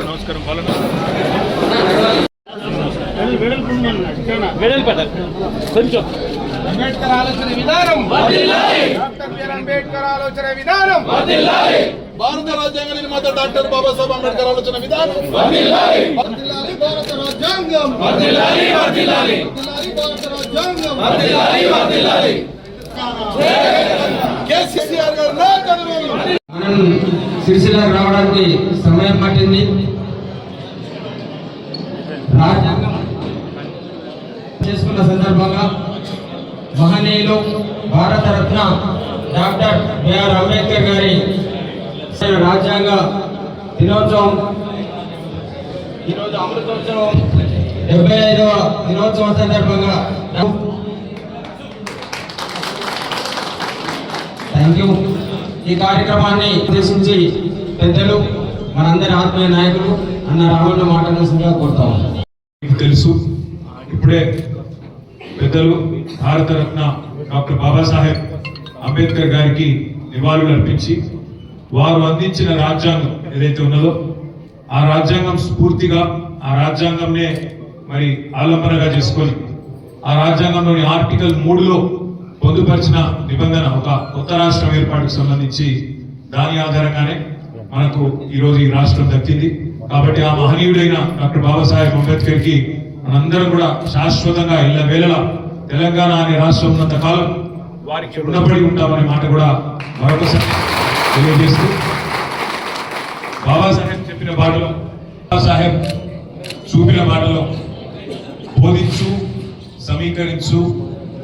నమస్కారం కొంచెం అంబేద్కర్ ఆలోచన విధానం డాక్టర్ బిఆర్ అంబేద్కర్ ఆలోచన విధానం భారత రాజ్యాంగ నిర్మాత డాక్టర్ బాబాసాహెబ్ అంబేద్కర్ ఆలోచన విధానం భారత రాజ్యాంగం భారత రాజ్యాంగం మనం సిరిసిల్ల రావడానికి సమయం పట్టింది. రాజ్యాంగం చేసుకున్న సందర్భంగా మహనీయులు భారతరత్న డాక్టర్ బిఆర్ అంబేద్కర్ గారి రాజ్యాంగ దినోత్సవం ఈరోజు అమృతోత్సవం డెబ్బై ఐదవ దినోత్సవం సందర్భంగా థ్యాంక్ యూ ఈ కార్యక్రమాన్ని ఉద్దేశించి పెద్దలు మనందరి ఆత్మీయ నాయకులు అన్న రామన్న మాట్లాడాల్సిందిగా కోరుతాం. మీకు తెలుసు ఇప్పుడే పెద్దలు భారతరత్న డాక్టర్ బాబాసాహెబ్ అంబేద్కర్ గారికి నివాళులు అర్పించి వారు అందించిన రాజ్యాంగం ఏదైతే ఉన్నదో ఆ రాజ్యాంగం స్ఫూర్తిగా ఆ రాజ్యాంగంనే మరి ఆలంబనగా చేసుకొని ఆ రాజ్యాంగంలోని ఆర్టికల్ మూడులో పొందుపరిచిన నిబంధన ఒక కొత్త రాష్ట్రం ఏర్పాటుకు సంబంధించి దాని ఆధారంగానే మనకు ఈరోజు ఈ రాష్ట్రం దక్కింది. కాబట్టి ఆ మహనీయుడైన డాక్టర్ బాబాసాహెబ్ అంబేద్కర్కి మనందరం కూడా శాశ్వతంగా ఇళ్ళ వేళలా తెలంగాణ అనే రాష్ట్రం ఉన్నంత కాలం వారికి రుణపడి ఉంటామనే మాట కూడా మరొకసారి తెలియజేస్తూ బాబాసాహెబ్ చెప్పిన బాటలో బాబాసాహెబ్ చూపిన బాటలో బోధించు సమీకరించు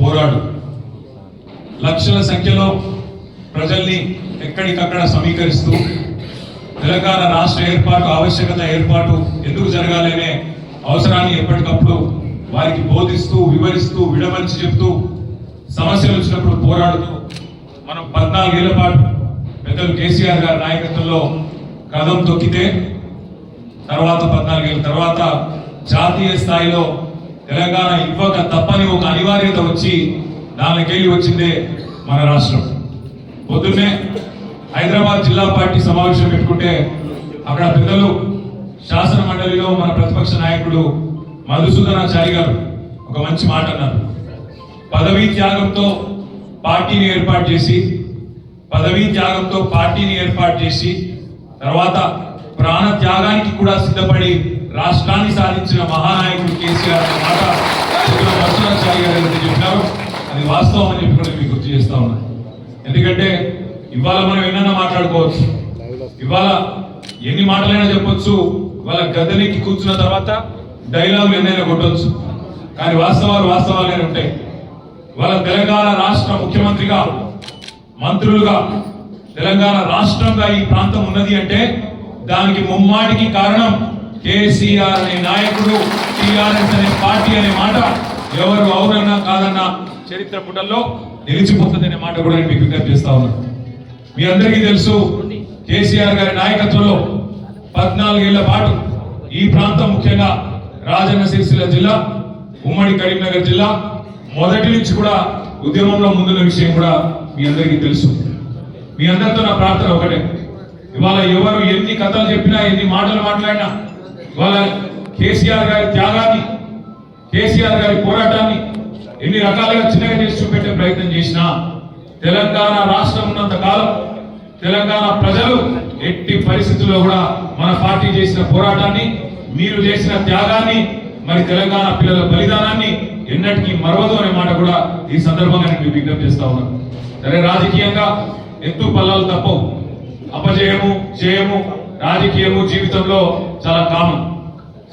పోరాడు. లక్షల సంఖ్యలో ప్రజల్ని ఎక్కడికక్కడ సమీకరిస్తూ తెలంగాణ రాష్ట్ర ఏర్పాటు ఆవశ్యకత ఏర్పాటు ఎందుకు జరగాలనే అవసరాన్ని ఎప్పటికప్పుడు వారికి బోధిస్తూ వివరిస్తూ విడమర్చి చెప్తూ సమస్యలు వచ్చినప్పుడు పోరాడుతూ మనం పద్నాలుగేళ్ళ పాటు పెద్దలు కేసీఆర్ గారి నాయకత్వంలో కథం తొక్కితే తర్వాత పద్నాలుగేళ్ళ తర్వాత జాతీయ స్థాయిలో తెలంగాణ ఇవ్వక తప్పని ఒక అనివార్యత వచ్చి దానికెళ్ళి వచ్చిందే మన రాష్ట్రం. పొద్దున్నే హైదరాబాద్ జిల్లా పార్టీ సమావేశం పెట్టుకుంటే అక్కడ పెద్దలు శాసన మండలిలో మన ప్రతిపక్ష నాయకుడు మధుసూదనాచారి గారు ఒక మంచి మాట అన్నారు. పదవీ త్యాగంతో పార్టీని ఏర్పాటు చేసి పదవీ త్యాగంతో పార్టీని ఏర్పాటు చేసి తర్వాత ప్రాణ త్యాగానికి కూడా సిద్ధపడి రాష్ట్రాన్ని సాధించిన మహానాయకుడు కేసీఆర్ మాట పొద్దున గారు ఏదైతే చెప్పినారో. అది వాస్తవం అని చెప్పి కూడా మీకు గుర్తు చేస్తా ఉన్నాను ఎందుకంటే ఇవాళ మనం ఎన్నైనా మాట్లాడుకోవచ్చు. ఇవాళ ఎన్ని మాటలైనా చెప్పొచ్చు. ఇవాళ గద్దెనెక్కి కూర్చున్న తర్వాత డైలాగులు ఎన్నైనా కొట్టవచ్చు కానీ వాస్తవాలు వాస్తవాలే ఉంటాయి. ఇవాళ తెలంగాణ రాష్ట్ర ముఖ్యమంత్రిగా మంత్రులుగా తెలంగాణ రాష్ట్రంగా ఈ ప్రాంతం ఉన్నది అంటే దానికి ముమ్మాటికి కారణం కేసీఆర్ అనే నాయకుడు టీఆర్ఎస్ అనే పార్టీ అనే మాట ఎవరు అవునన్నా కాదన్నా చరిత్ర పుటల్లో నిలిచిపోతుంది అనే మాట కూడా నేను మీకు విజ్ఞప్తి చేస్తా ఉన్నాను మీ అందరికీ తెలుసు కేసీఆర్ గారి నాయకత్వంలో పద్నాలుగేళ్ళ పాటు ఈ ప్రాంతం ముఖ్యంగా రాజన్న సిరిసిల్ల జిల్లా ఉమ్మడి కరీంనగర్ జిల్లా మొదటి నుంచి కూడా ఉద్యమంలో ముందున్న విషయం కూడా మీ అందరికీ తెలుసు. మీ అందరితో నా ప్రార్థన ఒకటే. ఇవాళ ఎవరు ఎన్ని కథలు చెప్పినా ఎన్ని మాటలు మాట్లాడినా వాళ్ళ కేసీఆర్ గారి త్యాగాన్ని కేసీఆర్ గారి పోరాటాన్ని ఎన్ని రకాలుగా చిన్నగా చేసి చూపెట్టే ప్రయత్నం చేసినా తెలంగాణ రాష్ట్రం ఉన్నంత కాలం తెలంగాణ ప్రజలు ఎట్టి పరిస్థితుల్లో కూడా మన పార్టీ చేసిన పోరాటాన్ని మీరు చేసిన త్యాగాన్ని మరి తెలంగాణ పిల్లల బలిదానాన్ని ఎన్నటికీ మరవదు అనే మాట కూడా ఈ సందర్భంగా నేను విజ్ఞప్తి చేస్తా ఉన్నాను. సరే రాజకీయంగా ఎత్తు పల్లాలు తప్పవు. అపజయము జయము రాజకీయము జీవితంలో చాలా కామన్.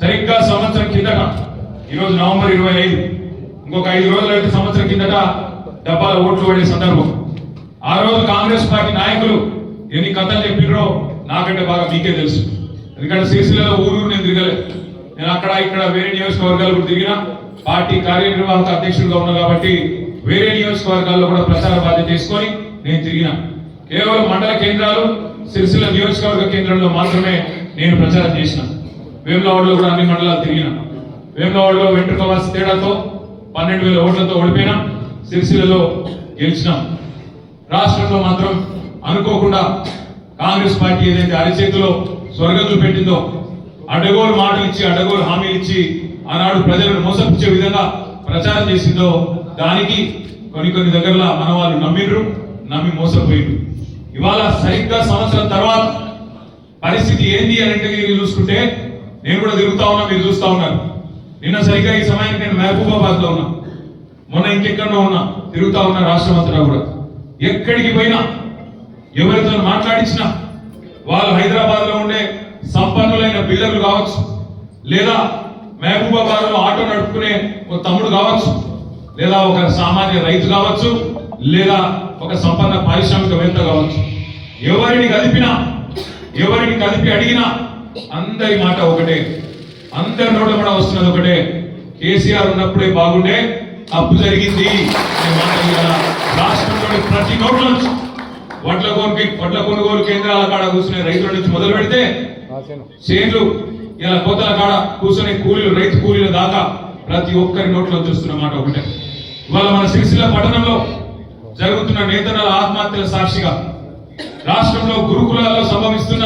సరిగ్గా సంవత్సరం కిందట ఈరోజు నవంబర్ ఇరవై ఐదు ఇంకొక ఐదు రోజులు అయితే సంవత్సరం కిందట డబ్బాల ఓట్లు పడే సందర్భం. ఆ రోజు కాంగ్రెస్ పార్టీ నాయకులు ఎన్ని కథలు చెప్పినరో నాకంటే బాగా మీకే తెలుసు. ఎందుకంటే సిరిసిల్లలో ఊరు నేను తిరగలేదు నేను అక్కడ ఇక్కడ వేరే నియోజకవర్గాలు కూడా తిరిగిన పార్టీ కార్యనిర్వాహక అధ్యక్షుడిగా ఉన్నా కాబట్టి వేరే నియోజకవర్గాల్లో కూడా ప్రచార బాధ్యత తీసుకొని నేను తిరిగినా. కేవలం మండల కేంద్రాలు సిరిసిల్ల నియోజకవర్గ కేంద్రంలో మాత్రమే నేను ప్రచారం చేసిన. వేములవాడలో కూడా అన్ని మండలాలు తిరిగిన. వేములవాడలో వెంట్రుక తేడాతో పన్నెండు వేల ఓట్లతో ఓడిపోయినా సిరిసిల్లలో గెలిచినాం. రాష్ట్రంలో మాత్రం అనుకోకుండా కాంగ్రెస్ పార్టీ ఏదైతే అరిచేతిలో స్వర్గతులు పెట్టిందో అడగోలు మాటలు ఇచ్చి అడగోలు హామీలు ఇచ్చి ఆనాడు ప్రజలను మోసపుచ్చే విధంగా ప్రచారం చేసిందో దానికి కొన్ని కొన్ని దగ్గరలో మన వాళ్ళు నమ్మిండ్రు నమ్మి మోసపోయిండ్రు. ఇవాళ సరిగ్గా సంవత్సరం తర్వాత పరిస్థితి ఏంది అని అంటే మీరు చూసుకుంటే నేను కూడా తిరుగుతా ఉన్నా మీరు చూస్తా ఉన్నారు. నిన్న సరిగ్గా ఈ సమయానికి నేను మహబూబాబాద్లో ఉన్నా. మొన్న ఇంకెక్కడో ఉన్నా తిరుగుతా ఉన్నా రాష్ట్రం అంతా కూడా. ఎక్కడికి పోయినా ఎవరితో మాట్లాడించినా వాళ్ళు హైదరాబాద్లో ఉండే సంపన్నులైన బిల్డర్లు కావచ్చు లేదా మహబూబాబాద్లో ఆటో నడుపుకునే ఒక తమ్ముడు కావచ్చు లేదా ఒక సామాన్య రైతు కావచ్చు లేదా ఒక సంపన్న పారిశ్రామికవేత్త కావచ్చు. ఎవరిని కలిపినా ఎవరిని కలిపి అడిగినా అందరి మాట ఒకటే. అందరి నోట కూడా వస్తున్నది ఒకటే. కేసీఆర్ ఉన్నప్పుడే బాగుండే తప్పు జరిగింది రాష్ట్రంలోని ప్రతి నోట్ల నుంచి వడ్ల కొనుగోలు వడ్ల కొనుగోలు కేంద్రాల కాడ కూర్చునే రైతుల నుంచి మొదలు పెడితే చేన్లు ఇలా కోతల కాడ కూర్చునే కూలీలు రైతు కూలీల దాకా ప్రతి ఒక్కరి నోట్లో చూస్తున్న మాట ఒకటే. ఇవాళ మన సిరిసిల్ల పట్టణంలో జరుగుతున్న నేతనాల ఆత్మహత్యల సాక్షిగా రాష్ట్రంలో గురుకులాల్లో సంభవిస్తున్న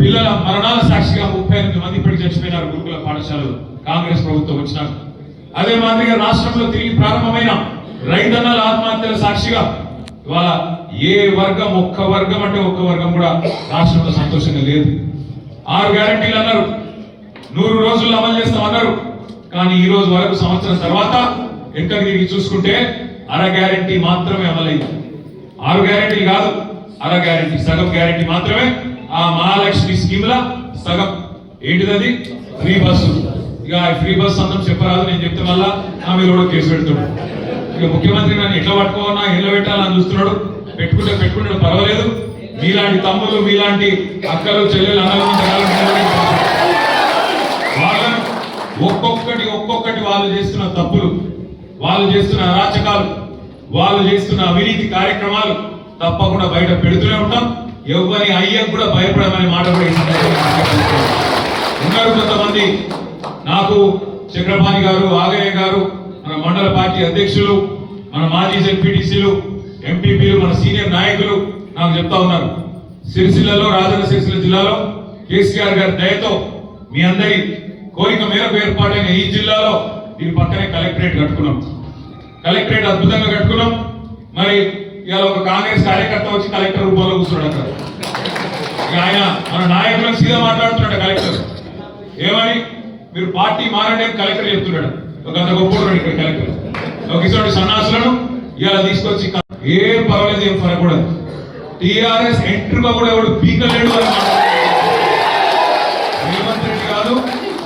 పిల్లల మరణాల సాక్షిగా ముప్పై ఎనిమిది మంది ఇప్పటికి చచ్చిపోయినారు గురుకుల పాఠశాలలు. కాంగ్రెస్ ప్రభుత్వం వచ్చినాక. అదే మాదిరిగా రాష్ట్రంలో తిరిగి ప్రారంభమైన రైతన్నల ఆత్మహత్యల సాక్షిగా ఇవాళ ఏ వర్గం ఒక్క వర్గం అంటే ఒక్క వర్గం కూడా రాష్ట్రంలో సంతోషంగా లేదు. ఆరు గ్యారంటీలు అన్నారు. నూరు రోజులు అమలు చేస్తామన్నారు కానీ ఈ రోజు వరకు సంవత్సరం తర్వాత ఎక్కడ తిరిగి చూసుకుంటే అర గ్యారంటీ మాత్రమే అమలైంది. ఆరు గ్యారంటీలు కాదు. అర గ్యారెంటీ సగం గ్యారెంటీ మాత్రమే. ఆ మహాలక్ష్మి స్కీమ్ లా సగం. ఏంటిది ఫ్రీ బస్సు. ఇక ఫ్రీ బస్ అందం చెప్పరాదు నేను చెప్తే మళ్ళా ఆమె కూడా కేసు పెడుతున్నాడు ఇక ముఖ్యమంత్రి నన్ను ఎట్లా పట్టుకోవాలా ఎట్లా పెట్టాలని చూస్తున్నాడు? పెట్టుకుంటే పెట్టుకుంటే పర్వాలేదు. మీలాంటి తమ్ముళ్ళు మీలాంటి అక్కలు చెల్లెలు అన్నలు వాళ్ళను ఒక్కొక్కటి ఒక్కొక్కటి వాళ్ళు చేస్తున్న తప్పులు వాళ్ళు చేస్తున్న అరాచకాలు వాళ్ళు చేస్తున్న అవినీతి కార్యక్రమాలు తప్పకుండా బయట పెడుతూనే ఉంటాం. ఎవరి అయ్యకు కూడా భయపడమని మాట కూడా ఉన్నారు కొంతమంది. నాకు చక్రపాణి గారు ఆగయ్య గారు మన మండల పార్టీ అధ్యక్షులు మన మాజీ జెడ్పీటీసీలు ఎంపీపీలు మన సీనియర్ నాయకులు నాకు చెప్తా ఉన్నారు. సిరిసిల్లలో రాజన్న సిరిసిల్ల జిల్లాలో కేసీఆర్ గారి దయతో మీ అందరి కోరిక మేరకు ఏర్పాటైన ఈ జిల్లాలో దీని పక్కనే కలెక్టరేట్ కట్టుకున్నాం. కలెక్టరేట్ అద్భుతంగా కట్టుకున్నాం. మరి ఇవాళ ఒక కాంగ్రెస్ కార్యకర్త వచ్చి కలెక్టర్ రూపంలో కూర్చున్నాడు అక్కడ ఇక ఆయన మన నాయకులను సీదా మాట్లాడుతున్నాడు కలెక్టర్. ఏమని మీరు? పార్టీ మారండి అని కలెక్టర్ చెప్తున్నాడు. ఒక అంత గొప్ప ఇక్కడ కలెక్టర్. ఒక ఇటువంటి సన్నాసులను ఇవాళ తీసుకొచ్చి ఏం పర్వాలేదు ఏం పడకూడదు టిఆర్ఎస్ ఎంట్రీగా కూడా ఎవడు పీకలేడు అని రేవంత్ రెడ్డి కాదు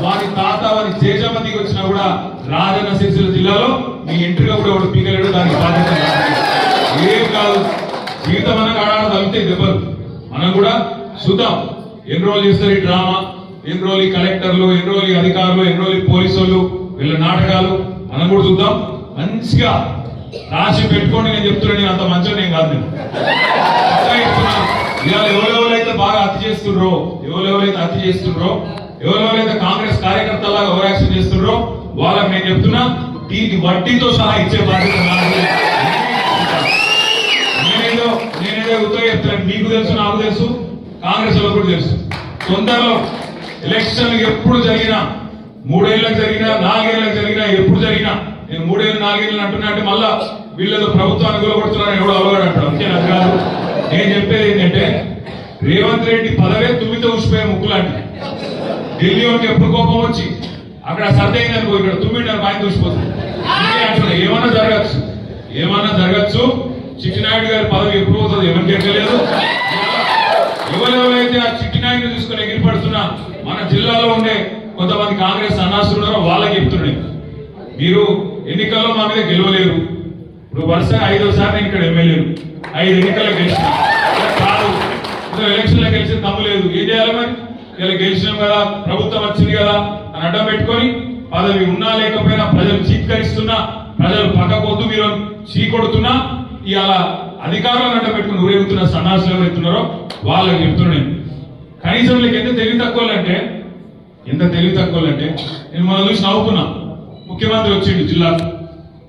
వారి తాత వారి జేజమ్మ వచ్చినా కూడా రాజన్న సిరిసిల్ల జిల్లాలో మీ ఎంట్రీగా కూడా ఎవడు పీకలేడు దానికి బాధ్యత ఏం కాదు. జీవితం అన్న ఆడ తగ్గితే దెబ్బలు. మనం కూడా చూద్దాం. ఎన్ని రోజులు చేస్తారు ఈ డ్రామా? ఎన్ని రోజులు ఈ కలెక్టర్లు? ఎన్ని రోజులు అధికారులు? ఎన్ని రోజులు పోలీసులు వీళ్ళ నాటకాలు? మనం కూడా చూద్దాం. మంచిగా రాసి పెట్టుకోండి నేను చెప్తున్నా నేను అంత మంచిగా నేను కాదు నేను. ఇవాళ ఎవరెవరైతే బాగా హత్య చేస్తుండ్రో ఎవరెవరైతే హత్య చేస్తుండ్రో ఎవరెవరైతే కాంగ్రెస్ కార్యకర్తలాగా ఓవరాక్షన్ చేస్తుండ్రో వాళ్ళకి నేను చెప్తున్నా దీనికి వడ్డీతో సహా ఇచ్చే బాధ్యత నేనేదో ఉత్తరం చెప్తాను మీకు తెలుసు నాకు తెలుసు కాంగ్రెస్ వాళ్ళకు కూడా తెలుసు. తొందరలో ఎలక్షన్ ఎప్పుడు జరిగినా మూడేళ్ళకు జరిగినా నాలుగేళ్ళకు జరిగినా ఎప్పుడు జరిగినా నేను మూడేళ్ళు నాలుగేళ్ళు అంటున్నా అంటే మళ్ళా వీళ్ళతో ప్రభుత్వాన్ని కూలగొడుతున్నారని ఎవడో అవగాడు అంటారు అంతే నాకు కాదు. నేను చెప్పేది ఏంటంటే రేవంత్ రెడ్డి పదవే తుమ్మితో ఊసిపోయే ముక్కులాంటి. ఢిల్లీ వాళ్ళకి ఎప్పుడు కోపం వచ్చి అక్కడ సర్దైంది అనుకో ఇక్కడ తుమ్మింటారు బాగా దూసిపోతుంది అంటున్నా, ఏమన్నా జరగచ్చు. ఏమన్నా జరగచ్చు చిట్టినాయుడు గారి పదవి ఎప్పుడు పోతుంది? ఎవరికి ఎక్కలేదు ఎవరెవరైతే ఆ చిట్టినాయుడు తీసుకుని ఎగిరిపడుతున్నా మన జిల్లాలో ఉండే కొంతమంది కాంగ్రెస్ అన్నాసులు ఉన్నారో వాళ్ళకి చెప్తున్నాయి మీరు ఎన్నికల్లో మా మీద గెలవలేరు. ఇప్పుడు వరుసగా ఐదోసారి నేను ఇక్కడ ఎమ్మెల్యేలు ఐదు ఎన్నికల్లో గెలిచిన. కాదు. ఇప్పుడు ఎలక్షన్లో గెలిచిన తమ్ము లేదు. ఏం చేయాలి మరి? ఇలా గెలిచినాం కదా ప్రభుత్వం వచ్చింది కదా అని అడ్డం పెట్టుకొని పదవి ఉన్నా లేకపోయినా ప్రజలు చీత్కరిస్తున్నా ప్రజలు పక్కకొద్దు మీరు చీ కొడుతున్నా ఇవాళ అధికారులను అంట పెట్టుకుని ఊరేగుతున్న సన్నాసులు ఎవరైతున్నారో వాళ్ళకి చెప్తున్నాను నేను. కనీసం వీళ్ళకి ఎంత తెలివి తక్కువలంటే ఎంత తెలివి తక్కువలంటే నేను మనం చూసి నవ్వుకున్నా. ముఖ్యమంత్రి వచ్చిండు జిల్లాకు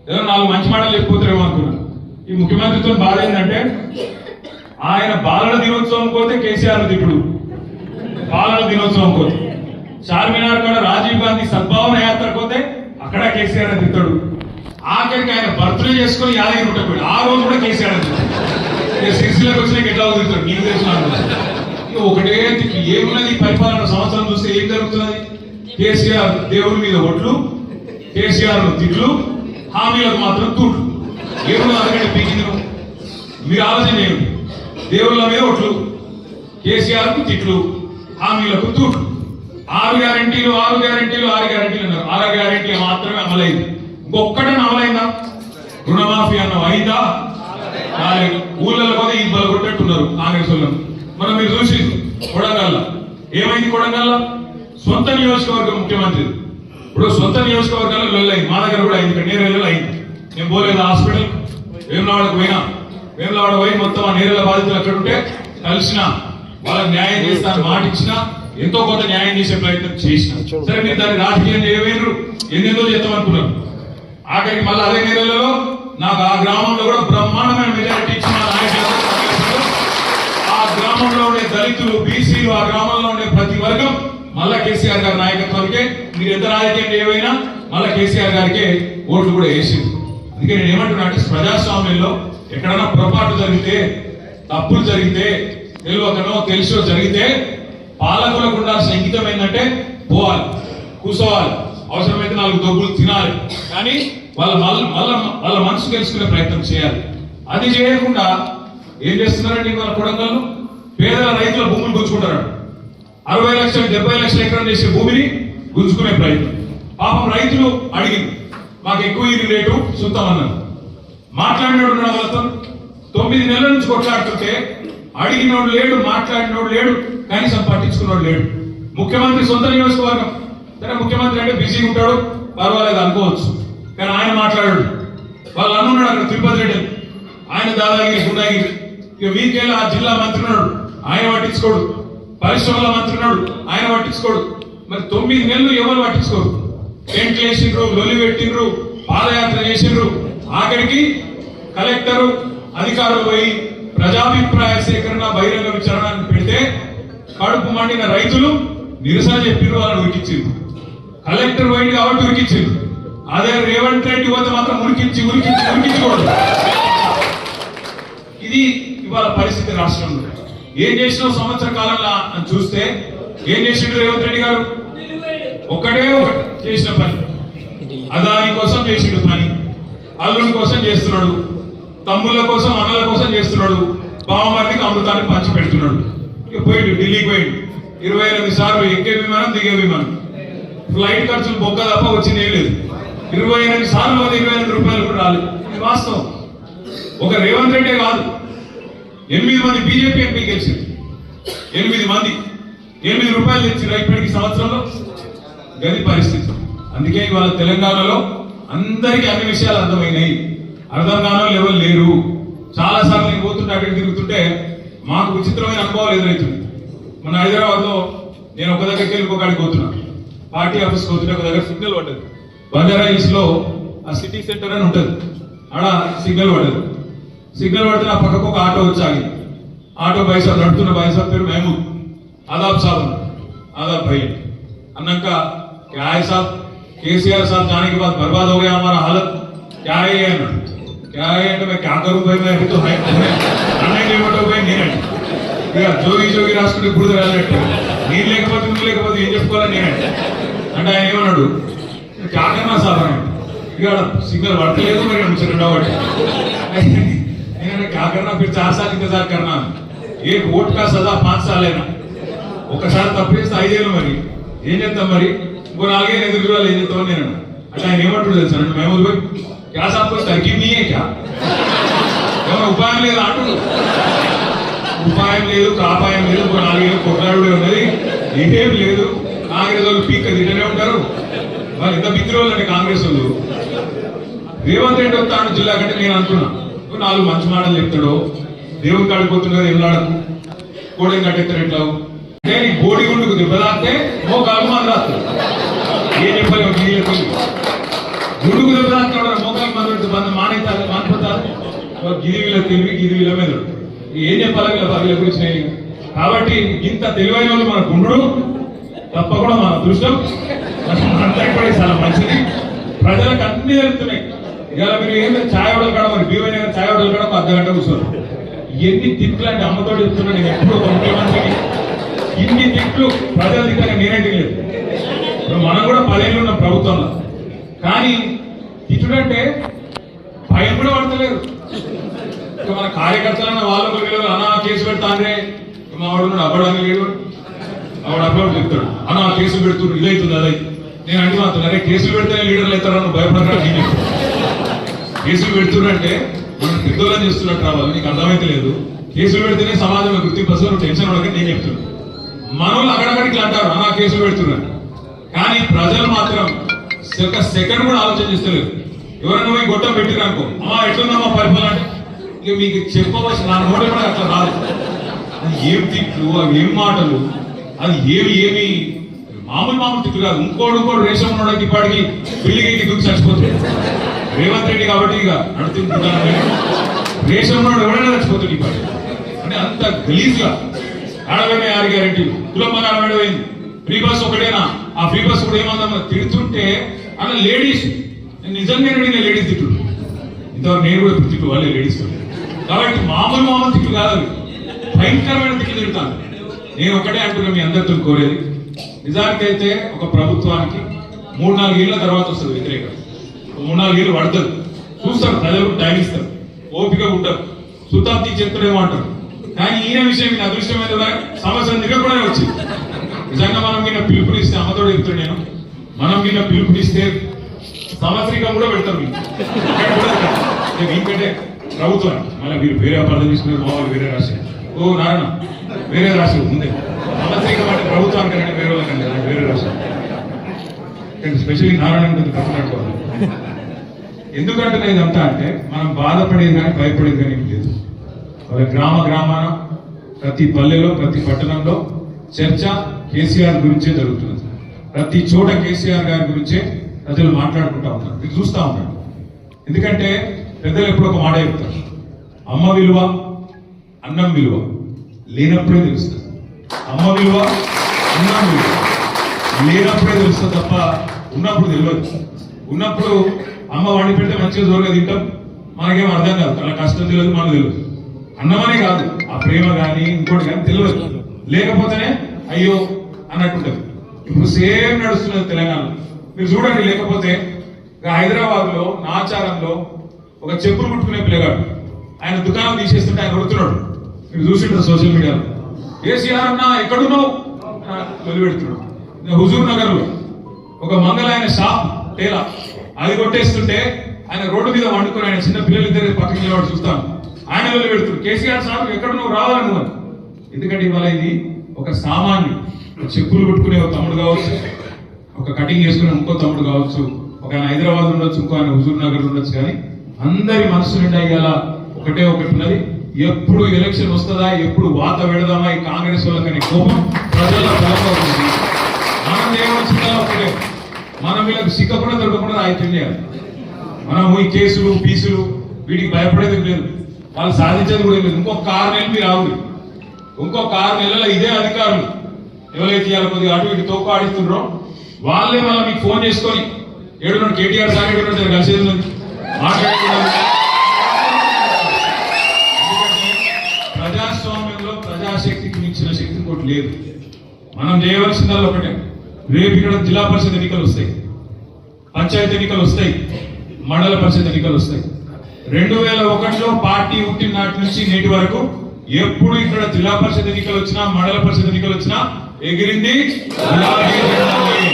ఏదో నాలుగు మంచి మాటలు చెప్పిపోతారేమో అనుకున్నా. ఈ ముఖ్యమంత్రితో బాధ ఏంటంటే ఆయన బాలల దినోత్సవం పోతే కేసీఆర్ ఇప్పుడు. బాలల దినోత్సవం పోతే. చార్మినార్ కూడా రాజీవ్ గాంధీ సద్భావన యాత్ర పోతే అక్కడ కేసీఆర్ అని తిట్టాడు ఆఖరికి ఆయన బర్త్డే చేసుకుని యాదగిరి ఉంటాడు ఆ రోజు కూడా కేసీఆర్ అని తిట్టాడు వచ్చినాక ఎట్లా వదులుతాడు నీకు తెలుసు ఒకటే ఏమున్నది పరిపాలన సంవత్సరం చూస్తే ఏం జరుగుతున్నది? కేసీఆర్ దేవుడి మీద ఒట్లు కేసీఆర్ తిట్లు హామీలకు మాత్రం తూట్లు. ఏమున్నది అందుకంటే పీకింది మీరు ఆలోచన చేయండి దేవుళ్ళ మీద ఒట్లు కేసీఆర్కు తిట్లు హామీలకు తూట్లు. ఆరు గ్యారంటీలు ఆరు గ్యారంటీలు ఆరు గ్యారంటీలు అన్నారు. ఆరు గ్యారంటీ మాత్రమే అమలైంది. ఒక్కటే అమలైందా రుణమాఫీ అన్న అయిందా ఊళ్ళలో కూడా ఈ బల కొట్టేట్టున్నారు కాంగ్రెస్ వాళ్ళు మనం మీరు చూసి కొడంగల్ల. ఏమైంది కొడంగల్ల? సొంత నియోజకవర్గం ముఖ్యమంత్రి. ఇప్పుడు సొంత నియోజకవర్గాల్లో లొల్లైంది. మా దగ్గర కూడా అయింది. ఇక్కడ నేరేళ్ళలో అయింది. నేను పోలేదు హాస్పిటల్. వేములవాడకు పోయినా. వేములవాడ పోయి మొత్తం ఆ నేరేళ్ళ బాధితులు అక్కడ ఉంటే కలిసిన వాళ్ళకి న్యాయం చేస్తాను మాట ఇచ్చిన ఎంతో కొంత న్యాయం చేసే ప్రయత్నం చేసిన. సరే మీరు దాన్ని రాజకీయం చేయవేరు ఎన్నెందో చేద్దాం అనుకున్నారు? ఆఖరికి మళ్ళీ అదే నెలలో నాకు ఆ గ్రామంలో కూడా బ్రహ్మాండమైన మెజారిటీ ఇచ్చిన నాయకులు ఆ గ్రామంలో ఉండే దళితులు బీసీలు ఆ గ్రామంలో ఉండే ప్రతి వర్గం మళ్ళా కేసీఆర్ గారి నాయకత్వానికే మీరు ఎంత రాజకీయం ఏవైనా మళ్ళా కేసీఆర్ గారికే ఓట్లు కూడా వేసింది అందుకే నేను ఏమంటున్నా అంటే ప్రజాస్వామ్యంలో ఎక్కడైనా పొరపాటు జరిగితే తప్పులు జరిగితే తెలియకనో తెలిసో జరిగితే పాలకులకు ఉండాల్సిన ఇంగితం ఏంటంటే పోవాలి కూసోవాలి. అవసరమైతే నాలుగు డబ్బులు తినాలి. కానీ వాళ్ళ మళ్ళీ వాళ్ళ మనసు తెలుసుకునే ప్రయత్నం చేయాలి. అది చేయకుండా ఏం చేస్తున్నారండి వాళ్ళ కొడంగల్లు? పేదల రైతుల భూములు గుంజుకుంటారు అరవై లక్షలు డెబ్బై లక్షల ఎకరం చేసే భూమిని గుంజుకునే ప్రయత్నం. పాపం రైతులు అడిగింది మాకు ఎక్కువ ఇది రేటు చూద్దామన్నారు మాట్లాడినోడు ఉన్నాడు వాళ్ళతో. తొమ్మిది నెలల నుంచి కొట్లాడుతుంటే అడిగినోడు లేడు మాట్లాడినోడు లేడు కనీసం పట్టించుకున్నోడు లేడు. ముఖ్యమంత్రి సొంత నియోజకవర్గం. సరే ముఖ్యమంత్రి అంటే బిజీగా ఉంటాడు పర్వాలేదు అనుకోవచ్చు. కానీ ఆయన మాట్లాడాడు. వాళ్ళు అనున్నాడు అక్కడ తిరుపతి రెడ్డి. ఆయన దాదాగిరి గుండాగిరి. ఇక వీరికేలా ఆ జిల్లా మంత్రి ఉన్నాడు. ఆయన పట్టించుకోడు. పరిశ్రమల మంత్రి ఉన్నాడు. ఆయన పట్టించుకోడు. మరి తొమ్మిది నెలలు ఎవరు పట్టించుకోరు? టెంట్లు వేసిండ్రు లొలి పెట్టిండ్రు పాదయాత్ర చేసిండ్రు. ఆఖరికి కలెక్టరు అధికారులు పోయి ప్రజాభిప్రాయ సేకరణ బహిరంగ విచారణకు పెడితే కడుపు మండిన రైతులు నిరసన చెప్పిర్రు వాళ్ళని ఉరికిచ్చింది కలెక్టర్ పోయింది కాబట్టి ఉరికిచ్చింది అదే రేవంత్ రెడ్డి పోతే మాత్రం ఉరికించి ఉరికించి ఉరికించకూడదు. ఇది ఇవాళ పరిస్థితి రాష్ట్రంలో. ఏం చేసిన సంవత్సర కాలంలో అని చూస్తే ఏం చేసిండు రేవంత్ రెడ్డి గారు? ఒక్కడే ఒకటి చేసిన పని. అదాని కోసం చేసిండు పని. అల్లుడి కోసం చేస్తున్నాడు. తమ్ముళ్ళ కోసం అన్నల కోసం చేస్తున్నాడు. బావమర్దికి అమృతాన్ని పంచి పెడుతున్నాడు. ఇక పోయిండు ఢిల్లీకి పోయిండు. ఇరవై ఎనిమిది సార్లు ఎక్కే విమానం దిగే విమానం. ఫ్లైట్ ఖర్చులు బొక్క తప్ప వచ్చింది ఏం లేదు. ఇరవై ఎనిమిది సార్లు పోతే ఇరవై ఎనిమిది రూపాయలు కూడా రాలేదు. ఇది వాస్తవం. ఒక రేవంత్ రెడ్డి కాదు. ఎనిమిది మంది బీజేపీ ఎంపీ గెలిచింది. ఎనిమిది మంది. ఎనిమిది రూపాయలు తెచ్చిన ఇప్పటికి సంవత్సరంలో? గది పరిస్థితి. అందుకే ఇవాళ తెలంగాణలో అందరికీ అన్ని విషయాలు అర్థమైనాయి. అర్థం కాని ఎవరు లేరు. చాలా సార్లు నేను పోతుంటే అక్కడికి తిరుగుతుంటే మాకు విచిత్రమైన అనుభవాలు ఎదురవుతుంది మన హైదరాబాద్లో నేను ఒక దగ్గరికి వెళ్ళి ఇంకొకడికి పోతున్నా. పార్టీ ఆఫీస్కి పోతుంటే ఒక దగ్గర సిగ్నల్ పడ్డది. బంజారా హిల్స్ లో ఆ సిటీ సెంటర్ అని ఉంటది ఆడ సిగ్నల్ పడ్డది సిగ్నల్ పడితే నా పక్కకు ఒక ఆటో వచ్చి ఆగింది ఆటో బైసాబ్ నడుతున్న బైసాబ్ పేరు మహమూద్ ఆదాబ్ సాబ్ అన్నాడు. आदाब भाई अन्ना का क्या है साहब केसीआर साहब जाने के बाद बर्बाद हो गया हमारा हालत क्या है ये अन्ना? क्या है तो मैं क्या करूं भाई मैं अभी तो है అన్నయ్య లేకపోతే పోయి నేనండి ఇక జోగి జోగి రాసుకుంటే బుడిద వెళ్ళినట్టు నేను లేకపోతే నువ్వు లేకపోతే ఏం చెప్పుకోవాలని నేనండి అంటే ఆయన ఏమన్నాడు కాకన్నా సార్ అని ఇక ఆడ సిగ్నల్ పడతలేదు మరి ముచ్చట ఉండవటి నేను क्या करना फिर चार साल इंतजार करना एक वोट का सजा पांच साल है ना ఒకసారి తప్పు చేస్తే ఐదేళ్ళు మరి ఏం చేస్తాం మరి ఇంకో నాలుగేళ్ళు ఎదురు చూడాలి ఏం చేస్తామని నేను అన్నా. అంటే ఆయన ఏమంటాడు తెలుసా అంటే మేము పోయి క్యా సాబ్ తగ్గి నీయే క్యా ఏమైనా ఉపాయం లేదు అంటుడు ఉపాయం లేదు కాపాయం లేదు ఇంకో నాలుగేళ్ళు కొట్లాడు ఉన్నది ఏమేం లేదు కాంగ్రెస్ వాళ్ళు పీక్ తింటూనే ఉంటారు వాళ్ళు ఎంత బిత్తి కాంగ్రెస్ వాళ్ళు. రేవంత్ రెడ్డి వస్తాడు జిల్లా కంటే నేను అనుకున్నా నాలుగు మంచి మాటలు చెప్తాడు. దేవుని కాడిపోతున్నది ఏం లాడకు కోడేం కట్టెత్తారు ఎట్లా? అంటే నీ బోడి గుండుకు దెబ్బ తాకితే ఓ కాలు మంది రాస్తారు ఏం చెప్పాలి ఒక నీళ్ళు చెప్పాలి. గుండుకు దెబ్బ తాకినాడు మోకాలు మంది ఒక గిది వీళ్ళ తెలివి గిది వీళ్ళ మీద ఏం చెప్పాలి వీళ్ళ వీళ్ళ గురించి కాబట్టి ఇంత తెలివైన వాళ్ళు మన గుండు తప్పకుండా మన అదృష్టం. కూడా చాలా మంచిది. ప్రజలకు అన్ని తెలుస్తున్నాయి ఇవాళ మీరు ఏం ఛాయ్ హోటల్ కాడ మరి బీవై నగర్ ఛాయ్ హోటల్ కాడ అర్ధ గంట కూర్చోరు ఎన్ని తిట్లు అంటే అమ్మతో చెప్తున్నా నేను ఎప్పుడు ముఖ్యమంత్రికి ఇన్ని తిట్లు ప్రజల దగ్గర నేనే లేదు ఇప్పుడు మనం కూడా పదేళ్ళు ఉన్నాం ప్రభుత్వంలో. కానీ తిట్టుడంటే భయం కూడా పడతలేరు మన కార్యకర్తలన్న వాళ్ళు వీళ్ళు అనా కేసు పెడతానే మా వాడు అవ్వడానికి లేడు. ఆవిడ అప్పుడు చెప్తాడు. అన్న కేసు పెడుతున్నాడు ఇదైతుంది అదైతుంది. నేను అంటే మాత్రం అరే కేసులు పెడితే లీడర్లు అవుతారని భయపడరా? నేను కేసులు పెడుతున్నారంటే మనం పెద్దోళ్ళని చేస్తున్నట్టు రావాలి నీకు అర్థమైతే లేదు. కేసులు పెడితేనే సమాజంలో గుర్తింపు వస్తుంది టెన్షన్ పడక నేను చెప్తున్నాను మనోళ్ళు అక్కడక్కడికి అంటారు అన్న కేసులు పెడుతున్నారు కానీ ప్రజలు మాత్రం ఒక సెకండ్ కూడా ఆలోచన చేస్తలేరు ఎవరైనా పోయి గొట్టం పెట్టిరనుకో అమ్మా ఎట్లుందమ్మా పరిపాలన? అంటే ఇక మీకు చెప్పవచ్చు నా నోట కూడా అట్లా రాదు అది ఏం తిట్లు అవి ఏం మాటలు అది ఏమి ఏమి మామూలు మామూలు తిట్లు కాదు ఇంకోడు ఇంకోడు రేషన్ ఉన్నాడు ఇప్పటికి పిల్లికి దూకి చచ్చిపోతుంది రేవంత్ రెడ్డి కాబట్టి ఇక నడుతుంటున్నాను రేషన్ ఉన్నాడు ఎవడైనా చచ్చిపోతుంది ఇప్పటి అంటే అంత గలీజ్గా. ఆడవేమే ఆరు గ్యారెంటీలు. కులమ్మ ఆడవేమైంది ఫ్రీ బస్ ఒకటేనా? ఆ ఫ్రీ బస్ కూడా ఏమందా తిడుతుంటే అలా లేడీస్. నిజంగా నేను లేడీస్ తిట్టు ఇంతవరకు నేను కూడా తిట్టు వాళ్ళే లేడీస్ కాబట్టి మామూలు మామూలు తిట్టు కాదు భయంకరమైన తిట్లు తిడతాను. నేను ఒకటే అంటున్నా మీ అందరితో కోరేది. నిజానికి అయితే ఒక ప్రభుత్వానికి మూడు నాలుగు ఏళ్ళ తర్వాత వస్తుంది వ్యతిరేకత. మూడు నాలుగు ఏళ్ళు పడుతుంది. చూస్తారు ప్రజలు టైం ఇస్తారు. ఓపిక ఉంటారు సుతాప్తి చెప్తాడేమో అంటారు. కానీ ఈయన విషయం ఈయన అదృష్టమైన సంవత్సరం దిగకుండానే వచ్చింది. నిజంగా మనం కింద పిలుపునిస్తే అమ్మతో చెప్తాడు నేను. మనం కింద పిలుపునిస్తే సంవత్సరికం కూడా పెడతారు ఎందుకంటే ఇక్కడ ప్రభుత్వం మళ్ళీ మీరు వేరే అపార్థం తీసుకున్నారు మామూలు వేరే రాశారు ఓ నారాయణ వేరే రాశారు ముందే సంవత్సరికం అంటే ప్రభుత్వానికి అంటే వేరే వాళ్ళకంటే నాకు వేరే రాశారు స్పెషల్లీ నారాయణ గురించి కష్టపడుకోవాలి. ఎందుకంటే ఇదంతా అంటే మనం బాధపడేది కానీ భయపడేది కానీ ఏం లేదు. వాళ్ళ గ్రామ గ్రామాన ప్రతి పల్లెలో ప్రతి పట్టణంలో చర్చ కేసీఆర్ గురించే జరుగుతున్నది ప్రతి చోట కేసీఆర్ గారి గురించే ప్రజలు మాట్లాడుకుంటా ఉంటారు. మీరు చూస్తా ఉంటారు. ఎందుకంటే పెద్దలు ఎప్పుడు ఒక మాట చెప్తారు. అమ్మ విలువ అన్నం విలువ లేనప్పుడే తెలుస్తుంది. అమ్మ విలువ అన్నం విలువ. లేనప్పుడే తెలుస్తుంది తప్ప ఉన్నప్పుడు తెలియదు. ఉన్నప్పుడు అమ్మ వండి పెడితే మంచిగా జోరుగా తింటాం. మనకేం అర్థం కాదు. అలా కష్టం తెలియదు మనకు తెలియదు. అన్నమనే కాదు. ఆ ప్రేమ కానీ ఇంకోటి కానీ తెలియదు. లేకపోతేనే అయ్యో అన్నట్టుంటది. ఇప్పుడు సేమ్ నడుస్తున్నది తెలంగాణలో మీరు చూడండి లేకపోతే హైదరాబాద్లో నాచారంలో ఒక చెప్పులు కుట్టుకునే పిల్లగాడు. ఆయన దుకాణం తీసేస్తుంటే ఆయన కొడుతున్నాడు. మీరు చూసింటారు సోషల్ మీడియాలో? కేసీఆర్ అన్న ఎక్కడున్నావు వెలువెడుతున్నాడు హుజూర్ నగర్లో ఒక మంగళ ఆయన షాప్ టేలా. అది కొట్టేస్తుంటే ఆయన రోడ్డు మీద వండుకుని ఆయన చిన్న పిల్లలు ఇద్దరు పక్కకి నిలబడి చూస్తాను. ఆయన వెళ్ళి పెడుతున్నాడు కేసీఆర్ సార్ ఎక్కడ నువ్వు రావాలి నువ్వు ఎందుకంటే ఇవాళ ఇది ఒక సామాన్యం చెప్పులు కొట్టుకునే ఒక తమ్ముడు కావచ్చు. ఒక కటింగ్ చేసుకునే ఇంకో తమ్ముడు కావచ్చు. ఒక ఆయన హైదరాబాద్ ఉండొచ్చు ఇంకో ఆయన హుజూర్ నగర్ ఉండొచ్చు. కానీ అందరి మనసు నిండా ఇవాళ ఒకటే ఒకటి ఉన్నది. ఎప్పుడు ఎలక్షన్ వస్తుందా ఎప్పుడు వాత పెడదామా ఈ కాంగ్రెస్ వాళ్ళకని కోపం ప్రజల బలంగా మనం ఏమొచ్చిందా ఒకటే మనం వీళ్ళకి సిక్కకుండా దొరకకుండా ఆయుత్యం చేయాలి మనం ఈ కేసులు పీసులు వీటికి భయపడేది లేదు. వాళ్ళు సాధించేది కూడా లేదు. ఇంకొక ఆరు నెలలు మీరు ఇంకొక ఆరు నెలల ఇదే అధికారులు ఎవరైతే ఇవాళ కొద్దిగా అటు ఇటు తోపు ఆడిస్తుండ్రో వాళ్ళే మళ్ళీ మీకు ఫోన్ చేసుకొని ఏడున్నాడు కేటీఆర్ సార్ ఏడున్నాడు కలిసేది మాట్లాడుతున్నారు ఓటు లేదు. మనం చేయవలసిందల్లా ఒకటే. రేపు ఇక్కడ జిల్లా పరిషత్ ఎన్నికలు వస్తాయి. పంచాయతీ ఎన్నికలు వస్తాయి. మండల పరిషత్ ఎన్నికలు వస్తాయి. రెండు వేల ఒకటిలో పార్టీ పుట్టిన నాటి నుంచి నేటి వరకు ఎప్పుడు ఇక్కడ జిల్లా పరిషత్ ఎన్నికలు వచ్చినా మండల పరిషత్ ఎన్నికలు వచ్చినా ఎగిరింది గులాబీ జెండానే.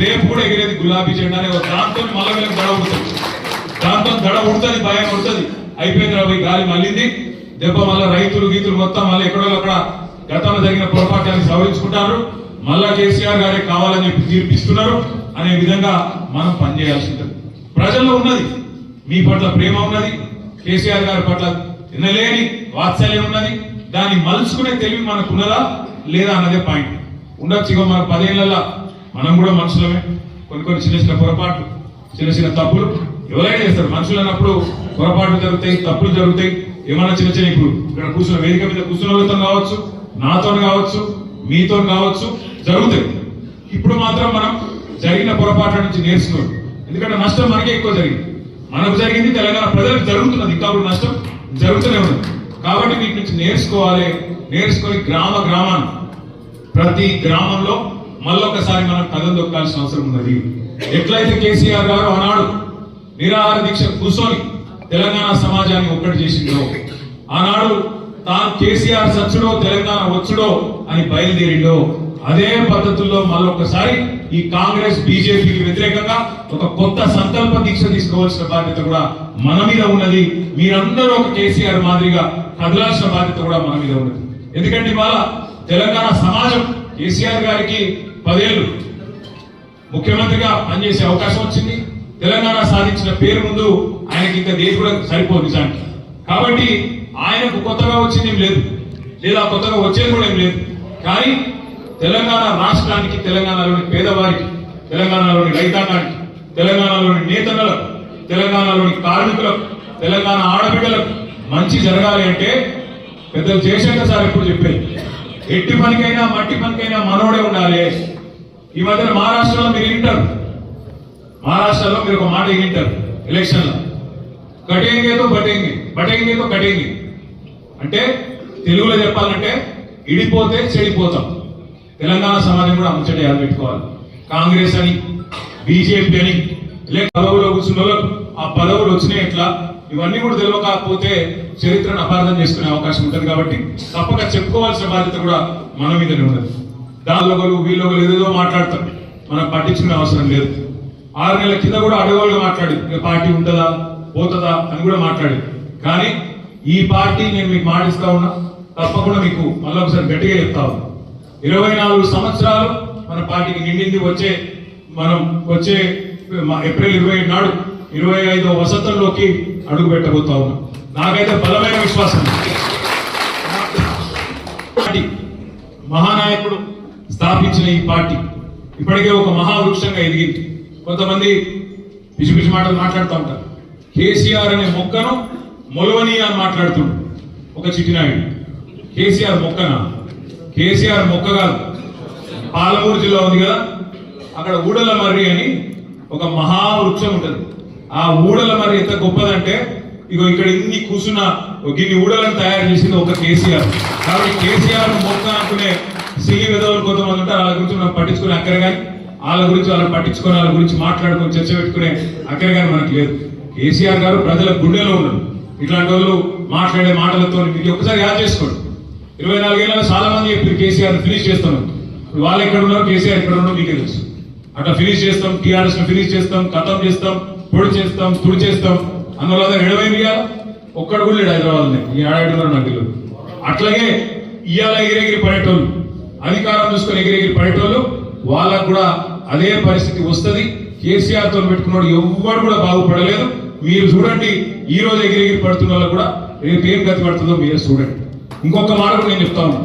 రేపు కూడా ఎగిరేది గులాబీ జెండానే. దాంతో మళ్ళీ దడ ఉడుతుంది దాంతో దడ ఉడుతుంది భయం ఉడుతుంది అయిపోయింది రాబోయ్ గాలి మళ్ళింది. దెబ్బ మళ్ళీ రైతులు గీతులు మొత్తం మళ్ళీ ఎక్కడో అక్కడ గతంలో జరిగిన పొరపాట్లని సవరించుకుంటారు. మళ్ళా కేసీఆర్ గారే కావాలని చెప్పి తీర్పిస్తున్నారు. అనే విధంగా మనం పనిచేయాల్సి ఉంటుంది. ప్రజల్లో ఉన్నది మీ పట్ల ప్రేమ ఉన్నది. కేసీఆర్ గారి పట్ల తినలేని వాత్సల్యం ఉన్నది. దాన్ని మలుచుకునే తెలివి మనకు ఉన్నదా లేదా అన్నదే పాయింట్. ఉండొచ్చు ఇక మన పదేళ్ళలో మనం కూడా మనుషులమే. కొన్ని కొన్ని చిన్న చిన్న పొరపాట్లు చిన్న చిన్న తప్పులు ఎవరైనా చేస్తారు. మనుషులు అన్నప్పుడు పొరపాట్లు జరుగుతాయి తప్పులు జరుగుతాయి. ఏమైనా చిన్న చిన్న ఇప్పుడు ఇక్కడ కూర్చున్న వేదిక మీద కూర్చున్న కావచ్చు నాతో కావచ్చు మీతో కావచ్చు జరుగుతాయి. ఇప్పుడు మాత్రం మనం జరిగిన పొరపాట్ల నుంచి నేర్చుకోండి ఎందుకంటే నష్టం మనకే ఎక్కువ జరిగింది. మనకు జరిగింది తెలంగాణ ప్రజలకు జరుగుతున్నది. ఇంకా కూడా నష్టం జరుగుతూనే ఉంది కాబట్టి వీటి నుంచి నేర్చుకోవాలి. నేర్చుకొని గ్రామ గ్రామాన్ని ప్రతి గ్రామంలో మళ్ళొకసారి మనం కథం దొక్కాల్సిన అవసరం ఉన్నది. ఎట్లయితే కేసీఆర్ గారు ఆనాడు నిరాహార దీక్ష కూర్చొని తెలంగాణ సమాజాన్ని ఒక్కటి చేసిందో ఆనాడు తాను కేసీఆర్ సచ్చుడో తెలంగాణ వచ్చుడో అని బయలుదేరిండో అదే పద్ధతుల్లో మళ్ళొకసారి ఈ కాంగ్రెస్ బీజేపీకి వ్యతిరేకంగా ఒక కొత్త సంకల్ప దీక్ష తీసుకోవాల్సిన బాధ్యత కూడా మన మీద ఉన్నది. మీరందరూ ఒక కేసీఆర్ మాదిరిగా కదలాల్సిన బాధ్యత కూడా మన మీద ఉన్నది. ఎందుకంటే ఇవాళ తెలంగాణ సమాజం కేసీఆర్ గారికి పదేళ్ళు ముఖ్యమంత్రిగా పనిచేసే అవకాశం వచ్చింది. తెలంగాణ సాధించిన పేరు ముందు ఆయనకి ఇంకా దేని కూడా సరిపోదు నిజానికి. కాబట్టి ఆయనకు కొత్తగా వచ్చింది ఏం లేదు. లేదా కొత్తగా వచ్చేది కూడా ఏం లేదు. కానీ తెలంగాణ రాష్ట్రానికి తెలంగాణలోని పేదవారికి తెలంగాణలోని రైతాంగానికి తెలంగాణలోని నేతలకు తెలంగాణలోని కార్మికులకు తెలంగాణ ఆడబిడ్డలకు మంచి జరగాలి అంటే పెద్దలు జయశంకర్ సార్ ఎప్పుడు చెప్పారు ఎట్టి పనికైనా మట్టి పనికైనా మనోడే ఉండాలి. ఈ మధ్యన మహారాష్ట్రలో మీరు వింటారు. మహారాష్ట్రలో మీరు ఒక మాట వింటారు ఎలక్షన్లో. కటేంగేతో బటేంగి బటేంగేతో కటేంగి. అంటే తెలుగులో చెప్పాలంటే ఇడిపోతే చెడిపోతాం. తెలంగాణ సమాజం కూడా ముచ్చట యాద పెట్టుకోవాలి. కాంగ్రెస్ అని బీజేపీ అని లేక పదవులో కూర్చున్న ఆ పదవులు వచ్చినాయి ఎట్లా? ఇవన్నీ కూడా తెలియకపోతే చరిత్రను అపార్థం చేసుకునే అవకాశం ఉంటుంది కాబట్టి తప్పక చెప్పుకోవాల్సిన బాధ్యత కూడా మన మీదనే ఉన్నది. దానిలో ఒకరు వీళ్ళు ఒకరు ఏదేదో మాట్లాడతారు మనం పట్టించుకునే అవసరం లేదు. ఆరు నెలల కింద కూడా అడగోలుగా మాట్లాడి పార్టీ ఉంటుందా? పోతుందా? అని కూడా మాట్లాడి. కానీ ఈ పార్టీ నేను మీకు మాటిస్తా ఉన్నా తప్పకుండా మీకు మళ్ళీ ఒకసారి గట్టిగా చెప్తా ఉన్నా. ఇరవై నాలుగు సంవత్సరాలు మన పార్టీకి నిండింది వచ్చే మనం వచ్చే ఏప్రిల్ ఇరవై నాడు ఇరవై ఐదో వసతుల్లోకి అడుగు పెట్టబోతా ఉన్నాం. నాకైతే బలమైన విశ్వాసం. పార్టీ మహానాయకుడు స్థాపించిన ఈ పార్టీ ఇప్పటికే ఒక మహావృక్షంగా ఎదిగింది. కొంతమంది పిచ్చి పిచ్చి మాటలు మాట్లాడుతూ ఉంటారు. కేసీఆర్ అనే మొక్కను మొలవని అని మాట్లాడుతుండు. ఒక చిట్టినాయుడు. కేసీఆర్ మొక్కనా? కేసీఆర్ మొక్క కాదు. పాలమూరు జిల్లా ఉంది కదా? అక్కడ ఊడల మర్రి అని ఒక మహావృక్షం ఉంటుంది. ఆ ఊడల మర్రి ఎంత గొప్పదంటే ఇగో ఇక్కడ ఇన్ని కూర్చున్న గిన్ని ఊడలను తయారు చేసింది ఒక కేసీఆర్. కాబట్టి కేసీఆర్ మొక్క అనుకునే సిలి విధవులు కొంతమంది ఉంటారు. వాళ్ళ గురించి మనం పట్టించుకునే అక్కడ కానీ వాళ్ళ గురించి వాళ్ళని పట్టించుకొని వాళ్ళ గురించి మాట్లాడుకొని చర్చ పెట్టుకునే అక్కడ కానీ మనకు లేదు. కేసీఆర్ గారు ప్రజల గుండెలో ఉన్నారు. ఇట్లాంటి వాళ్ళు మాట్లాడే మాటలతో మీరు ఒక్కసారి యాద్ చేసుకోండి. ఇరవై నాలుగేళ్ళలో చాలా మంది చెప్పారు కేసీఆర్ ఫినిష్ చేస్తాం వాళ్ళు ఎక్కడ ఉన్నారు? కేసీఆర్ ఎక్కడ ఉన్నారో మీకే తెలుసు. అట్లా ఫినిష్ చేస్తాం టీఆర్ఎస్ ఫినిష్ చేస్తాం కథం చేస్తాం పొడి చేస్తాం తుడి చేస్తాం. అందువల్ల అందరూ ఎడవైంది ఒక్కడు కూడా లేడు హైదరాబాద్ ఈ ఆడాడున్నారు నాకు తెలియదు. అట్లాగే ఇవాళ ఎగిరెగిరి పడేటోళ్ళు అధికారం చూసుకొని ఎగిరెగిరి పడేటోళ్ళు వాళ్ళకు కూడా అదే పరిస్థితి వస్తది. కేసీఆర్తో పెట్టుకున్నాడు ఎవ్వరు కూడా బాగుపడలేదు. మీరు చూడండి ఈ రోజు ఎగిరెగిరి పడుతున్న వాళ్ళు కూడా రేపు ఏం గతి పడుతుందో మీరే చూడండి. ఇంకొక మాట నేను చెప్తాను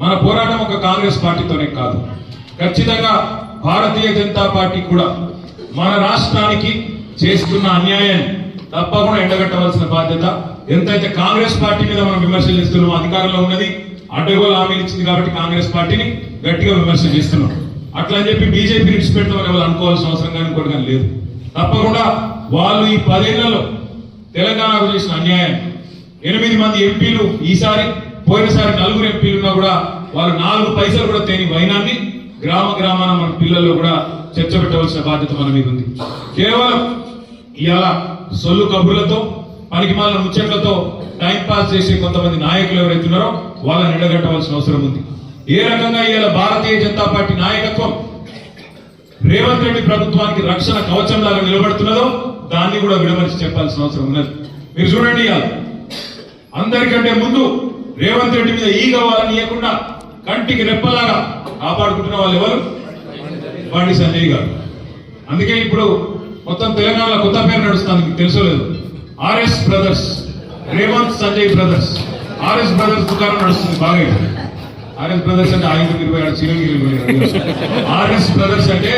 మన పోరాటం ఒక కాంగ్రెస్ పార్టీతోనే కాదు. ఖచ్చితంగా భారతీయ జనతా పార్టీ కూడా మన రాష్ట్రానికి చేస్తున్న అన్యాయాన్ని తప్పకుండా ఎండగట్టవలసిన బాధ్యత. ఎంతైతే కాంగ్రెస్ పార్టీ మీద మనం విమర్శలు చేస్తున్నామో అధికారంలో ఉన్నది అడ్డగోలు హామీలు ఇచ్చింది కాబట్టి కాంగ్రెస్ పార్టీని గట్టిగా విమర్శ చేస్తున్నాం. అట్లా అని చెప్పి బీజేపీ విడిచిపెడతామని ఎవరు అనుకోవాల్సిన అవసరం కానీ ఇంకోటి కానీ లేదు. తప్పకుండా వాళ్ళు ఈ పదేళ్ళలో తెలంగాణకు చేసిన అన్యాయం. ఎనిమిది మంది ఎంపీలు ఈసారి పోయినసారి నలుగురు ఎంపీలు ఉన్నా కూడా వాళ్ళు నాలుగు పైసలు కూడా తేని వైనాన్ని గ్రామ గ్రామాన మన పిల్లల్లో కూడా చర్చ పెట్టవలసిన బాధ్యత మన మీద ఉంది. కేవలం ఇవాళ సొల్లు కబుర్లతో పనికి మాలిన ముచ్చట్లతో టైం పాస్ చేసే కొంతమంది నాయకులు ఎవరైతే ఉన్నారో వాళ్ళని ఎండగట్టవలసిన అవసరం ఉంది. ఏ రకంగా ఇవాళ భారతీయ జనతా పార్టీ నాయకత్వం రేవంత్ రెడ్డి ప్రభుత్వానికి రక్షణ కవచం లాగా నిలబడుతున్నదో దాన్ని కూడా విడమర్చి చెప్పాల్సిన అవసరం ఉన్నది. మీరు చూడండి అందరికంటే ముందు రేవంత్ రెడ్డి మీద ఈగ వాళ్ళని ఇవ్వకుండా కంటికి రెప్పలాగా కాపాడుకుంటున్న వాళ్ళు ఎవరు? బండి సంజయ్ గారు. అందుకే ఇప్పుడు మొత్తం తెలంగాణలో కొత్త పేరు నడుస్తుంది మీకు లేదు RS brothers Revanth Sanjay brothers. RS brothers దుకాణం నడుస్తుంది బాగా ఆర్ఎస్ బ్రదర్స్ అంటే ఆయుధ ఇరవై ఆరు చిరంజీవి ఆర్ఎస్ బ్రదర్స్ అంటే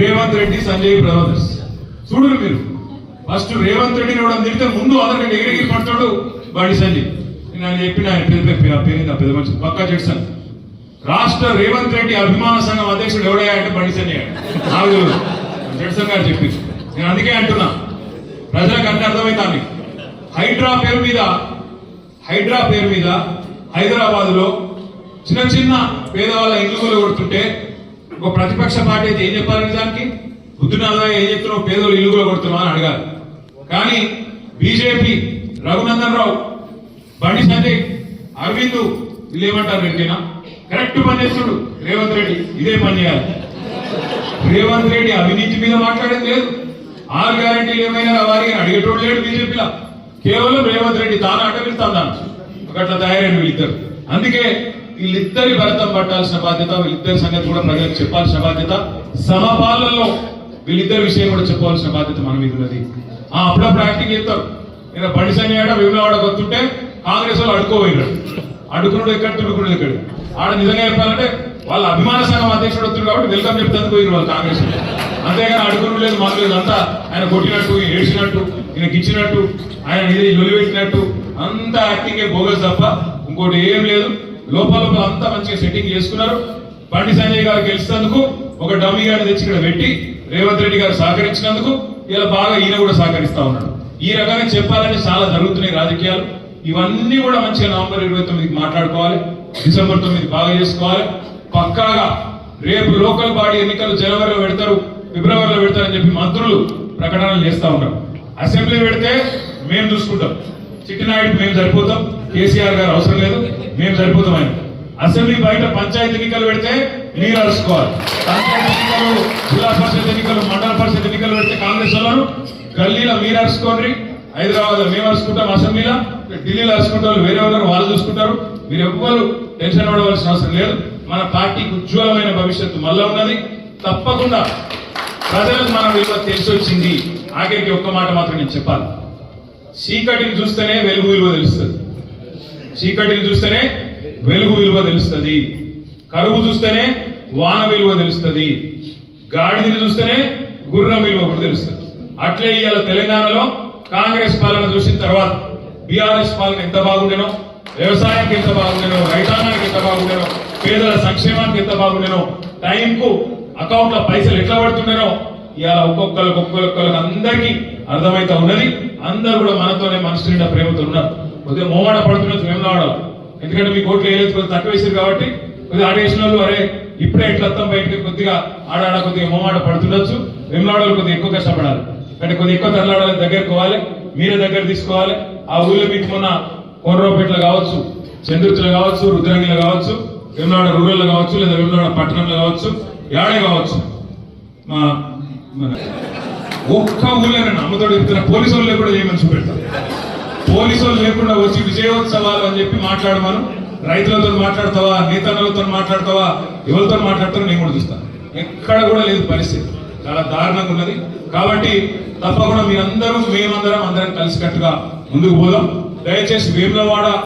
రేవంత్ రెడ్డి సంజయ్ బ్రదర్స్. చూడరు మీరు. ఫస్ట్ రేవంత్ రెడ్డిని కూడా తిడితే ముందు అతను ఎగిరెగిరి పడతాడు బండి సంజయ్. నేను ఆయన చెప్పిన ఆయన పెద్ద పెద్ద పేరు పెద్ద మనిషి? పక్కా జడ్సన్ రాష్ట్ర రేవంత్ రెడ్డి అభిమాన సంఘం అధ్యక్షుడు ఎవడయ్యా అంటే బండి సంజయ్ నాకు జడ్సన్ గారు చెప్పి నేను అందుకే అంటున్నా. ప్రజలకు అన్ని అర్థమవుతాను హైడ్రా పేరు మీద హైడ్రా పేరు మీద హైదరాబాద్లో చిన్న చిన్న పేదవాళ్ళ ఇల్లు కొడుతుంటే ఒక ప్రతిపక్ష పార్టీ అయితే ఏం చెప్పాలి నిజానికి? బుద్ధునాథ ఏం చెప్తున్నావు పేదలు ఇల్లు కూడా కొడుతున్నావు అని అడగాలి. కానీ బీజేపీ రఘునందన్ రావు బండి సంజయ్ అరవింద్ వీళ్ళు ఏమంటారు రెడ్డినా? కరెక్ట్ పని చేస్తుడు రేవంత్ రెడ్డి. ఇదే పని చేయాలి. రేవంత్ రెడ్డి అవినీతి మీద మాట్లాడేది లేదు. ఆరు గ్యారంటీలు ఏమైనా వారికి అడిగేటోడు లేడు బీజేపీలో. కేవలం రేవంత్ రెడ్డి తాను అటవిస్తాను అట్లా తయారైన వీళ్ళిద్దరు. అందుకే వీళ్ళిద్దరి భరతం పట్టాల్సిన బాధ్యత వీళ్ళిద్దరి సంగతి కూడా ప్రజలకు చెప్పాల్సిన బాధ్యత. సమపాలనలో వీళ్ళిద్దరి విషయం కూడా చెప్పాల్సిన బాధ్యత మన మీద ఉన్నది. ఆ అప్పుడప్పుడు యాక్టింగ్ చేస్తారు. నేను బండి సంజయ్ ఆడ వేములవాడ వస్తుంటే కాంగ్రెస్ వాళ్ళు అడుకోపోయినాడు అడుగునుడు ఎక్కడ తుడుకుడు ఎక్కడ? ఆడ నిజంగా చెప్పాలంటే వాళ్ళ అభిమాన సంఘం అధ్యక్షుడు వస్తుంది కాబట్టి వెల్కమ్ చెప్తాను పోయిన వాళ్ళు కాంగ్రెస్ అంతేగాని అడుగును లేదు మాకు లేదు అంతా ఆయన కొట్టినట్టు ఏడ్చినట్టు ఈయన గిచ్చినట్టు ఆయన ఇది లొలిపెట్టినట్టు అంతా యాక్టింగే బోగస్ తప్ప ఇంకోటి ఏం లేదు. లోపల లోపల అంతా మంచిగా సెట్టింగ్ చేసుకున్నారు. బండి సంజయ్ గారు గెలిచినందుకు ఒక డమ్మీ గారిని తెచ్చి ఇక్కడ పెట్టి రేవంత్ రెడ్డి గారు సహకరించినందుకు ఇలా బాగా ఈయన కూడా సహకరిస్తా ఉన్నాడు. ఈ రకంగా చెప్పాలంటే చాలా జరుగుతున్నాయి రాజకీయాలు. ఇవన్నీ కూడా మంచిగా నవంబర్ ఇరవై తొమ్మిదికి మాట్లాడుకోవాలి. డిసెంబర్ తొమ్మిది బాగా చేసుకోవాలి. పక్కాగా రేపు లోకల్ బాడీ ఎన్నికలు జనవరిలో పెడతారు ఫిబ్రవరిలో పెడతారని చెప్పి మంత్రులు ప్రకటనలు చేస్తా ఉన్నారు. అసెంబ్లీ పెడితే మేము చూసుకుంటాం. చిట్టినాయుడు మేము సరిపోతాం. కేసీఆర్ గారు అవసరం లేదు. మేము సరిపోతాం ఆయన. అసెంబ్లీ బయట పంచాయతీ ఎన్నికలు పెడితే మీరు అరుచుకోవాలి ఎన్నికలు జిల్లా పరిషత్ ఎన్నికలు మండల పరిషత్ ఎన్నికలు పెడితే కాంగ్రెస్ వాళ్ళు గల్లీలో మీరు అరుచుకోండి హైదరాబాద్ మేము అరుచుకుంటాం అసెంబ్లీలో. ఢిల్లీలో అరుచుకుంటాం వేరే వాళ్ళు వాళ్ళు చూసుకుంటారు. మీరు ఎవ్వరు టెన్షన్ పడవలసిన అవసరం లేదు. మన పార్టీకి ఉజ్వలమైన భవిష్యత్తు మళ్ళా ఉన్నది. తప్పకుండా ప్రజలకు మన విలువ తెలిసి వచ్చింది. ఆఖరికి ఒక్క మాట మాత్రం నేను చెప్పాలి. చీకటిని చూస్తేనే వెలుగు విలువ తెలుస్తుంది. చీకటిని చూస్తేనే వెలుగు విలువ తెలుస్తుంది. కరువు చూస్తేనే వాన విలువ తెలుస్తుంది. గాడిదని చూస్తేనే గుర్రం విలువ కూడా తెలుస్తుంది. అట్లే ఇవాళ తెలంగాణలో కాంగ్రెస్ పాలన చూసిన తర్వాత బీఆర్ఎస్ పాలన ఎంత బాగుండేనో వ్యవసాయానికి ఎంత బాగుండేనో రైతాంగానికి ఎంత బాగుండేనో పేదల సంక్షేమానికి ఎంత బాగుండేనో టైంకు అకౌంట్లో పైసలు ఎట్లా పడుతుండేనో ఇవాళ ఒక్కొక్కరికి ఒక్కొక్కరికి అందరికీ అర్థమైతే ఉన్నది. అందరు కూడా మనతోనే మనసు నిండా ప్రేమతో ఉన్నారు. కొద్దిగా మోమాట పడుతున్నట్టు మేము రావడం. ఎందుకంటే మీ కోట్లు వేయలేదు కొద్దిగా తక్కువ వేసారు కాబట్టి కొద్దిగా ఆడేసిన వాళ్ళు అరే ఇప్పుడే ఎట్లా అత్తం బయటకి కొద్దిగా ఆడాడ కొద్దిగా మొమాట పడుతుండొచ్చు. వెమ్లాడలు కొద్దిగా ఎక్కువ కష్టపడాలి. అంటే కొద్దిగా ఎక్కువ తరలాడాలి దగ్గరకు పోవాలి మీరే దగ్గర తీసుకోవాలి. ఆ ఊళ్ళో మీకు మొన్న కోర్రపేటలో కావచ్చు చంద్రుతులు కావచ్చు రుద్రంగిలో కావచ్చు వెమ్లాడ రూరల్లో కావచ్చు లేదా వెమ్లాడ పట్టణంలో కావచ్చు యాడే కావచ్చు. మా ఒక్క ఊళ్ళో అమ్మతోడు చెప్తున్న పోలీసు వాళ్ళు కూడా చేయమని చూపెడతాం. పోలీసు వాళ్ళు లేకుండా వచ్చి విజయోత్సవాలు అని చెప్పి మాట్లాడమను. రైతులతో మాట్లాడతావా? నేతన్నలతో మాట్లాడతావా? ఎవరితో మాట్లాడతారో నేను కూడా చూస్తాను ఎక్కడ కూడా లేదు పరిస్థితి. చాలా దారుణంగా ఉన్నది. కాబట్టి తప్పకుండా మీరందరూ మేమందరం అందరం కలిసికట్టుగా ముందుకు పోదాం. దయచేసి వేములవాడ